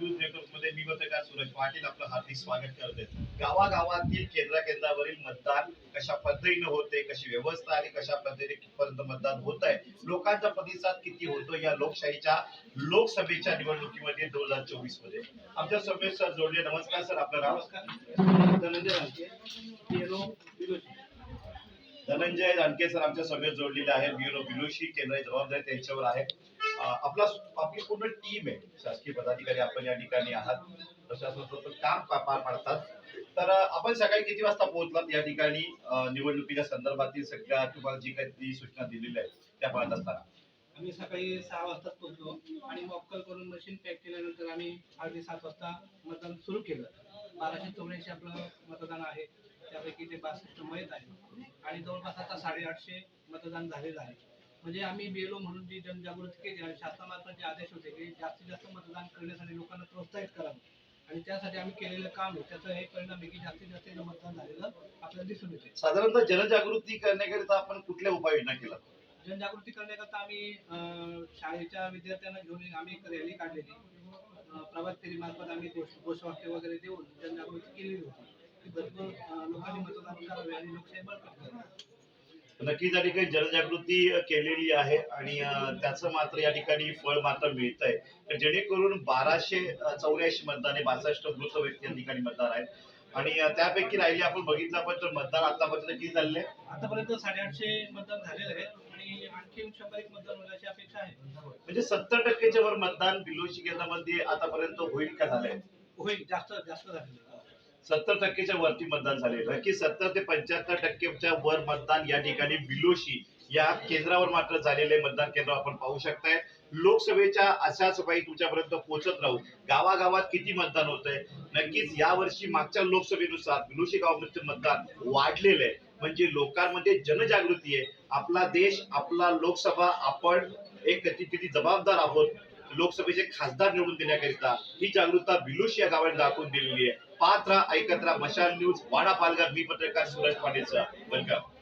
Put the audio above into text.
News नेटवर्कमध्ये मी पत्रकार सूरज पाटील आपलं हार्दिक स्वागत करते गावागावातील केंद्रा केंद्रावरील मतदान कशा पद्धतीने होते कशी व्यवस्था आणि कशा पद्धतीने मतदान होत आहे लोकांचा प्रतिसाद किती होतो या लोकशाहीच्या लोकसभेच्या निवडणुकीमध्ये दोन हजार चोवीसमध्ये आमच्या सभेत सर जोडले. नमस्कार सर आपलं नाव? विरोधी धनंजय जानके सर आमच्या सभेत जोडलेले आहे ब्युरो बिलोशी केंद्राची जबाबदारी त्यांच्यावर आहे. आपला आपली पूर्ण टीम आहे. शासकीय पदाधिकारी आपण या ठिकाणी आहात. प्रशासनाचं काम पार पाडतात. तर आपण सकाळी किती वाजता पोहोचलात या ठिकाणी? निवडणुकीच्या संदर्भातील सगळ्या तुम्हाला जी काही सूचना दिलेल्या आहेत त्या पाहत असताना. आम्ही सकाळी सहा वाजता पोहोचलो आणि मॉकल करून मशीन पॅक केल्यानंतर आम्ही साडे सात वाजता मतदान सुरू केलं. बाराशे चौऱ्याऐंशी आपलं मतदान आहे. त्यापैकी ते बासष्ट मयत आहे. आणि जवळपास आता साडेआठशे मतदान झालेलं आहे. म्हणजे आम्ही बीएलओ म्हणून जी जनजागृती केली आणि जे आदेश होते की जास्तीत जास्त मतदान करण्यासाठी लोकांना प्रोत्साहित करावं आणि त्यासाठी आम्ही केलेलं काम आहे. त्याचा हे परिणाम आहे की जास्तीत जास्त मतदान झालेलं आपल्याला दिसून येते. साधारणतः जनजागृती करण्याकरिता आपण कुठल्या उपाययोजना केल्या? जनजागृती करण्याकरता आम्ही अं, शाळेच्या विद्यार्थ्यांना घेऊन आम्ही एक रॅली काढलेली. प्रभात फेरीमार्फत आम्ही घोष घोषवाक्य वगैरे देऊन जनजागृती केलेली होती. की भरपूर लोकांनी मतदान करावे आणि लोकशाही बळकट करावी. नक्कीच या ठिकाणी जनजागृती केलेली आहे आणि त्याचं मात्र या ठिकाणी फळ मात्र मिळत आहे जेणेकरून बाराशे चौऱ्याऐंशी मतदान बासष्ट मृत व्यक्ती या ठिकाणी मतदार आहेत. आणि त्यापैकी राहिले आपण बघितलं पण तर मतदान आतापर्यंत किती झाले आतापर्यंत साडेआठशे मतदान झालेलं आहे आणि आणखी शंभर एक मतदान होण्याची अपेक्षा आहे. म्हणजे सत्तर टक्केच्या वर मतदान बिलोशी केंद्रामध्ये आतापर्यंत होईल का झालंय? होईल जास्त जास्त झालेलं. सत्तर टक्केच्या वरती मतदान झालेलं आहे. की सत्तर ते पंच्याहत्तर टक्केच्या वर मतदान या ठिकाणी बिलोशी या केंद्रावर मात्र झालेले मतदान केंद्र आपण पाहू शकताय. लोकसभेच्या अशाच बाई तुमच्यापर्यंत पोहोचत राहू. गावागावात किती मतदान होत आहे नक्कीच या वर्षी मागच्या लोकसभेनुसार बिलोशी गावामध्ये मतदान वाढलेलं आहे. म्हणजे लोकांमध्ये जनजागृती आहे. आपला देश आपला लोकसभा आपण एक किती किती जबाबदार आहोत लोकसभेचे खासदार निवडून देण्याकरिता ही जागरूकता बिलोशी या गावाने दाखवून दिलेली आहे. पात्र ऐकत राहा मशाल न्यूज वाडा पालघर मी पत्रकार सुरज पाटीलचा वेलकम